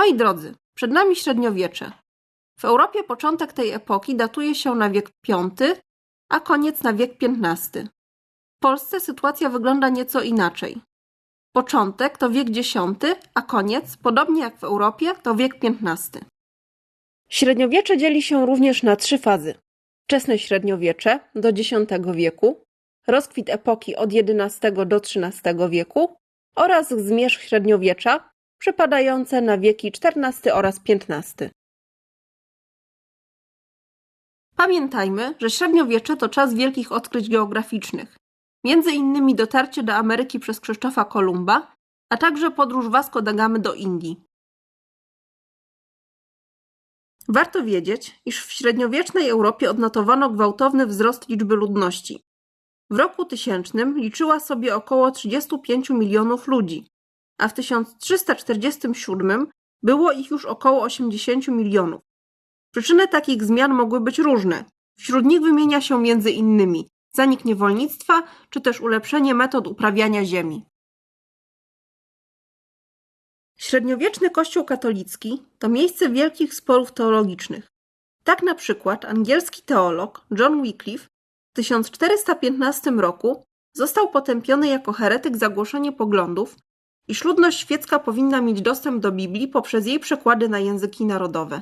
Moi drodzy, przed nami średniowiecze. W Europie początek tej epoki datuje się na wiek V, a koniec na wiek XV. W Polsce sytuacja wygląda nieco inaczej. Początek to wiek X, a koniec, podobnie jak w Europie, to wiek XV. Średniowiecze dzieli się również na trzy fazy. Wczesne średniowiecze do X wieku, rozkwit epoki od XI do XIII wieku oraz zmierzch średniowiecza przypadające na wieki XIV oraz XV. Pamiętajmy, że średniowiecze to czas wielkich odkryć geograficznych, między innymi dotarcie do Ameryki przez Krzysztofa Kolumba, a także podróż Vasco da Gamy do Indii. Warto wiedzieć, iż w średniowiecznej Europie odnotowano gwałtowny wzrost liczby ludności. W roku tysięcznym liczyła sobie około 35 milionów ludzi, a w 1347 było ich już około 80 milionów. Przyczyny takich zmian mogły być różne. Wśród nich wymienia się między innymi zanik niewolnictwa czy też ulepszenie metod uprawiania ziemi. Średniowieczny Kościół katolicki to miejsce wielkich sporów teologicznych. Tak na przykład angielski teolog John Wycliffe w 1415 roku został potępiony jako heretyk za głoszenie poglądów, iż ludność świecka powinna mieć dostęp do Biblii poprzez jej przekłady na języki narodowe.